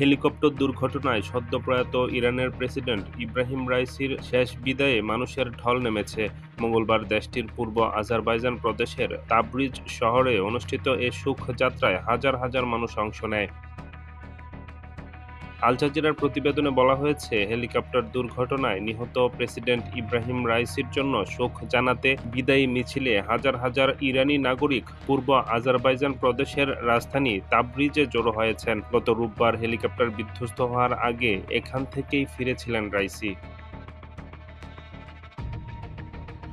Helicopter দুর্ঘটনায় সদ্যপ্রয়াত ইরানের president Ibrahim রাইসির শেষ বিদায়ে মানুষের ঢল নেমেছে। মঙ্গলবার দেশটির পূর্ব আজারবাইজান প্রদেশের তাবরিজ শহরে অনুষ্ঠিত এ সুখযাত্রায় হাজার হাজার মানুষ অংশ নেয়। আল জাজিরার প্রতিবেদনে বলা হয়েছে, হেলিকপ্টার দুর্ঘটনায় নিহত প্রেসিডেন্ট ইব্রাহিম রাইসির জন্য শোক জানাতে বিদায়ী মিছিলে হাজার হাজার ইরানি নাগরিক পূর্ব আজারবাইজান প্রদেশের রাজধানী তাবরিজে জড়ো হয়েছেন। গত রোববার হেলিকপ্টার বিধ্বস্ত হওয়ার আগে এখান থেকেই ফিরেছিলেন রাইসি।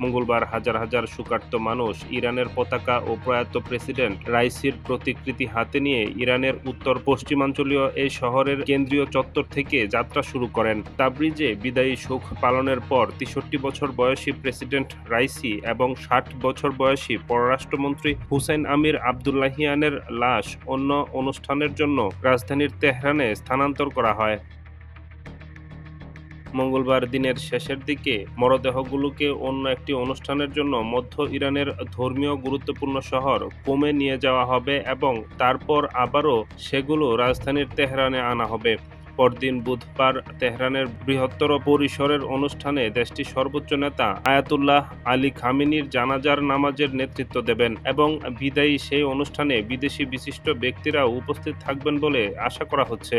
মঙ্গলবার হাজার হাজার শোকার্ত মানুষ ইরানের পতাকা ও প্রয়াত প্রেসিডেন্ট রাইসির প্রতিকৃতি হাতে নিয়ে ইরানের উত্তর পশ্চিমাঞ্চলীয় এই শহরের কেন্দ্রীয় চত্বর থেকে যাত্রা শুরু করেন। তাবরিজে বিদায়ী শোক পালনের পর তেষট্টি বছর বয়সী প্রেসিডেন্ট রাইসি এবং ষাট বছর বয়সী পররাষ্ট্রমন্ত্রী হুসাইন আমির আবদুল্লাহিয়ানের লাশ অন্য অনুষ্ঠানের জন্য রাজধানীর তেহরানে স্থানান্তর করা হয়। মঙ্গলবার দিনের শেষের দিকে মরদেহগুলোকে অন্য একটি অনুষ্ঠানের জন্য মধ্য ইরানের ধর্মীয় গুরুত্বপূর্ণ শহর কোমে নিয়ে যাওয়া হবে এবং তারপর আবারও সেগুলো রাজধানীর তেহরানে আনা হবে। পরদিন বুধবার তেহরানের বৃহত্তর পরিসরের অনুষ্ঠানে দেশটির সর্বোচ্চ নেতা আয়াতুল্লাহ আলী খামিনির জানাজার নামাজের নেতৃত্ব দেবেন এবং বিদায়ী সেই অনুষ্ঠানে বিদেশি বিশিষ্ট ব্যক্তিরা উপস্থিত থাকবেন বলে আশা করা হচ্ছে।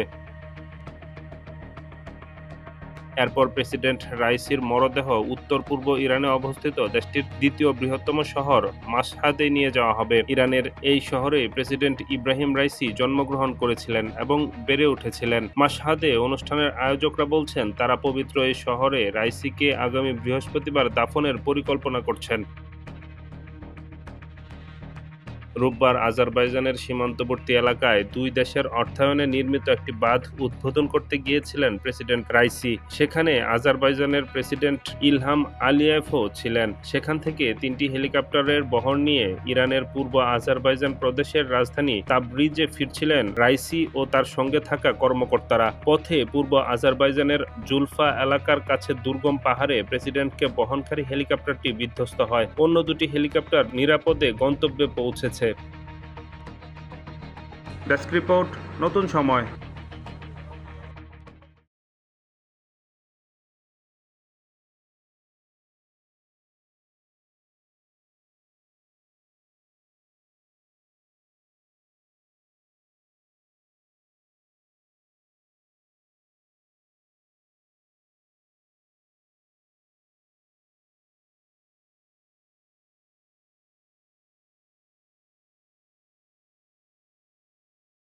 এরপর প্রেসিডেন্ট রাইসির মরদেহ উত্তর পূর্ব ইরানে অবস্থিত দেশটির দ্বিতীয় বৃহত্তম শহর মাসহাদে নিয়ে যাওয়া হবে। ইরানের এই শহরে প্রেসিডেন্ট ইব্রাহিম রাইসি জন্মগ্রহণ করেছিলেন এবং বেড়ে উঠেছিলেন। মাসহাদে অনুষ্ঠানের আয়োজকরা বলছেন, তারা পবিত্র এই শহরে রাইসিকে আগামী বৃহস্পতিবার দাফনের পরিকল্পনা করছেন। রোববার আজারবাইজানের সীমান্তবর্তী এলাকায় দুই দেশের অর্থায়নে নির্মিত একটি বাঁধ উদ্বোধন করতে গিয়েছিলেন প্রেসিডেন্ট রাইসি। সেখানে আজারবাইজানের প্রেসিডেন্ট ইলহাম আলিয়েভও ছিলেন। সেখান থেকে তিনটি হেলিকপ্টারের বহর নিয়ে ইরানের পূর্ব আজারবাইজান প্রদেশের রাজধানী তাবরিজে ফিরছিলেন রাইসি ও তার সঙ্গে থাকা কর্মকর্তারা। পথে পূর্ব আজারবাইজানের জুলফা এলাকার কাছে দুর্গম পাহাড়ে প্রেসিডেন্টকে বহনকারী হেলিকপ্টারটি বিধ্বস্ত হয়। অন্য দুটি হেলিকপ্টার নিরাপদে গন্তব্যে পৌঁছেছে। ডেস্ক রিপোর্ট নতুন সময়।